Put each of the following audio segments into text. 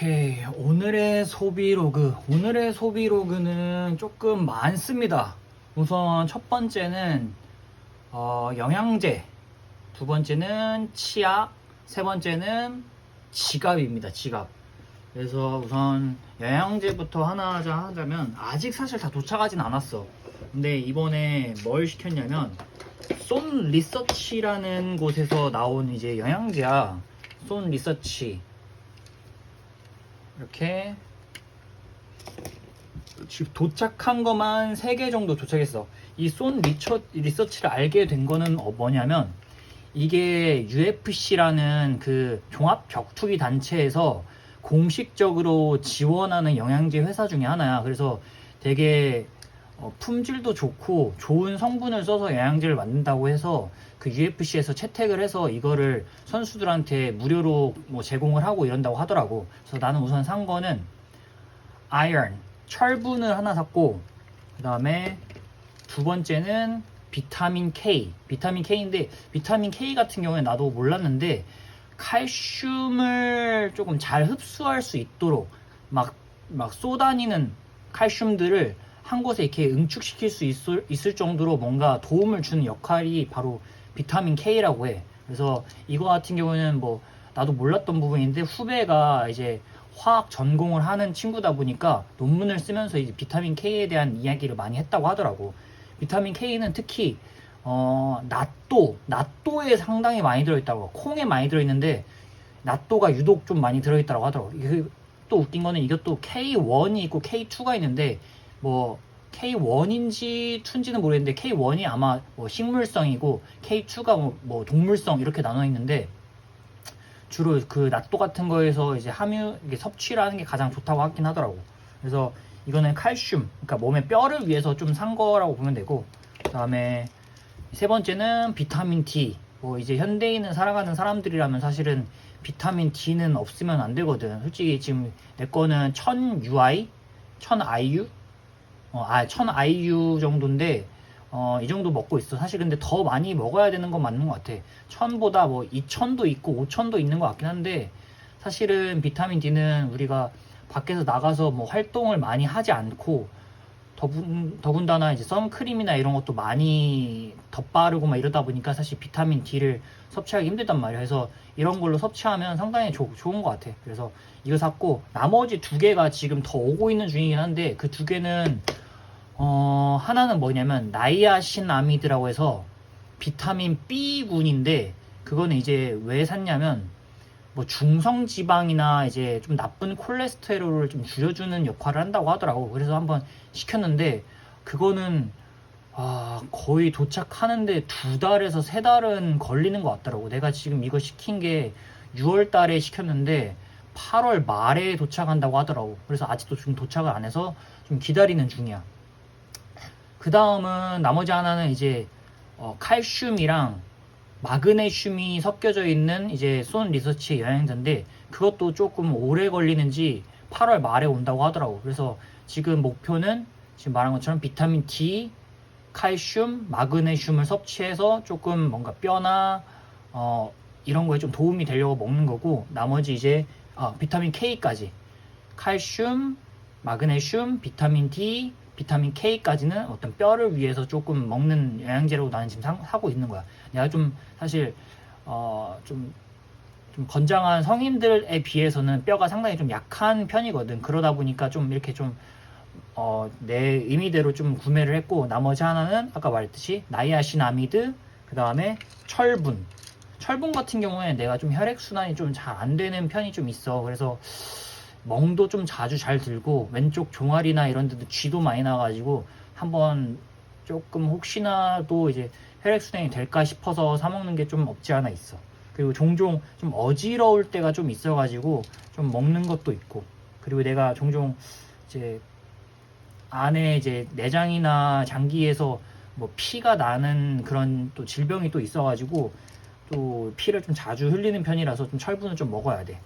오케이 오늘의 소비 로그 오늘의 소비 로그는 조금 많습니다. 우선 첫 번째는 어, 영양제 두 번째는 치약 세 번째는 지갑입니다 지갑. 그래서 우선 영양제부터 하나 하자 하자면 아직 사실 다 도착하진 않았어. 근데 이번에 뭘 시켰냐면 쏜 리서치라는 곳에서 나온 이제 영양제야. 쏜 리서치 이렇게 지금 도착한 것만 3개 정도 도착했어. 이 쏜 리서치를 알게 된 거는 어, 뭐냐면 이게 UFC라는 그 종합 격투기 단체에서 공식적으로 지원하는 영양제 회사 중에 하나야. 그래서 되게 어, 품질도 좋고 좋은 성분을 써서 영양제를 만든다고 해서 그 UFC에서 채택을 해서 이거를 선수들한테 무료로 뭐 제공을 하고 이런다고 하더라고. 그래서 나는 우선 산 거는 아이언, 철분을 하나 샀고 그 다음에 두 번째는 비타민 K. 비타민 K인데 비타민 K 같은 경우에 나도 몰랐는데 칼슘을 조금 잘 흡수할 수 있도록 막, 막 쏟아니는 칼슘들을 한 곳에 이렇게 응축시킬 수 있을, 있을 정도로 뭔가 도움을 주는 역할이 바로 비타민 K라고 해. 그래서 이거 같은 경우는 뭐 나도 몰랐던 부분인데 후배가 이제 화학 전공을 하는 친구다 보니까 논문을 쓰면서 이제 비타민 K에 대한 이야기를 많이 했다고 하더라고. 비타민 K는 특히 어, 낫또, 낫또에 상당히 많이 들어있다고. 콩에 많이 들어있는데, 낫또가 유독 좀 많이 들어있다고 하더라고. 이게 또 웃긴 거는 이것도 K1이 있고 K2가 있는데, 뭐, K1인지 2인지는 모르겠는데, K1이 아마 뭐 식물성이고, K2가 뭐, 뭐 동물성 이렇게 나눠 있는데, 주로 그 낫또 같은 거에서 이제 함유, 섭취를 하는 게 가장 좋다고 하긴 하더라고. 그래서 이거는 칼슘, 그러니까 몸의 뼈를 위해서 좀 산 거라고 보면 되고, 그 다음에 세 번째는 비타민 D. 뭐 이제 현대인은 살아가는 사람들이라면 사실은 비타민 D는 없으면 안 되거든. 솔직히 지금 내 거는 1000 UI, 1000 IU, 어, 아, 1000 IU 정도인데 어, 이 정도 먹고 있어. 사실 근데 더 많이 먹어야 되는 건 맞는 것 같아. 1000보다 뭐 2000도 있고 5000도 있는 것 같긴 한데 사실은 비타민 D는 우리가 밖에서 나가서 뭐 활동을 많이 하지 않고 더군, 더군다나 이제 선크림이나 이런 것도 많이 덧바르고 막 이러다 보니까 사실 비타민 D를 섭취하기 힘들단 말이야. 그래서 이런 걸로 섭취하면 상당히 조- 좋은 것 같아. 그래서 이거 샀고 나머지 두 개가 지금 더 오고 있는 중이긴 한데 그 두 개는 어, 하나는 뭐냐면 나이아신아미드라고 해서 비타민 B군인데 그거는 이제 왜 샀냐면 뭐 중성 지방이나 이제 좀 나쁜 콜레스테롤을 좀 줄여주는 역할을 한다고 하더라고. 그래서 한번 시켰는데 그거는 아, 거의 도착하는데 두 달에서 세 달은 걸리는 것 같더라고. 내가 지금 이거 시킨 게 6월 달에 시켰는데 8월 말에 도착한다고 하더라고. 그래서 아직도 지금 도착을 안 해서 좀 기다리는 중이야. 그 다음은 나머지 하나는 이제 어, 칼슘이랑 마그네슘이 섞여져 있는 이제 쏜 리서치의 영양제인데 그것도 조금 오래 걸리는지 8월 말에 온다고 하더라고. 그래서 지금 목표는 지금 말한 것처럼 비타민 D, 칼슘, 마그네슘을 섭취해서 조금 뭔가 뼈나 어, 이런 거에 좀 도움이 되려고 먹는 거고 나머지 이제 아, 비타민 K까지 칼슘, 마그네슘, 비타민 D, 비타민 K까지는 어떤 뼈를 위해서 조금 먹는 영양제로 나는 지금 사, 고 있는 거야. 내가 좀 사실 어, 좀, 좀 건장한 성인들에 비해서는 뼈가 상당히 좀 약한 편이거든. 그러다 보니까 좀 이렇게 좀 어, 내 의미대로 좀 구매를 했고 나머지 하나는 아까 말했듯이 나이아신아미드 그 다음에 철분 철분 같은 경우에 내가 좀 혈액순환이 좀 잘 안 되는 편이 좀 있어 그래서 멍도 좀 자주 잘 들고 왼쪽 종아리나 이런 데도 쥐도 많이 나가지고 한번 조금 혹시나도 이제 혈액순환이 될까 싶어서 사 먹는 게 좀 없지 않아 있어 그리고 종종 좀 어지러울 때가 좀 있어가지고 좀 먹는 것도 있고 그리고 내가 종종 이제 안에 이제 내장이나 장기에서 뭐 피가 나는 그런 또 질병이 또 있어가지고 또 피를 좀 자주 흘리는 편이라서 좀 철분을 좀 먹어야 돼.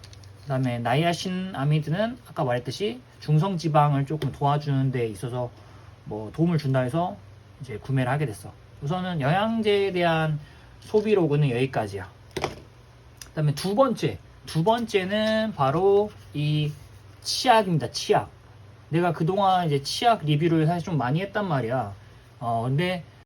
그 다음에 나이아신 아미드는 아까 말했듯이 중성 지방을 조금 도와주는 데 있어서 뭐 도움을 준다 해서 이제 구매를 하게 됐어. 우선은 영양제에 대한 소비 로그는 여기까지야. 그 다음에 두 번째 두 번째는 바로 이 치약입니다. 치약. 내가 그동안 이제 치약 리뷰를 사실 좀 많이 했단 말이야. 어, 근데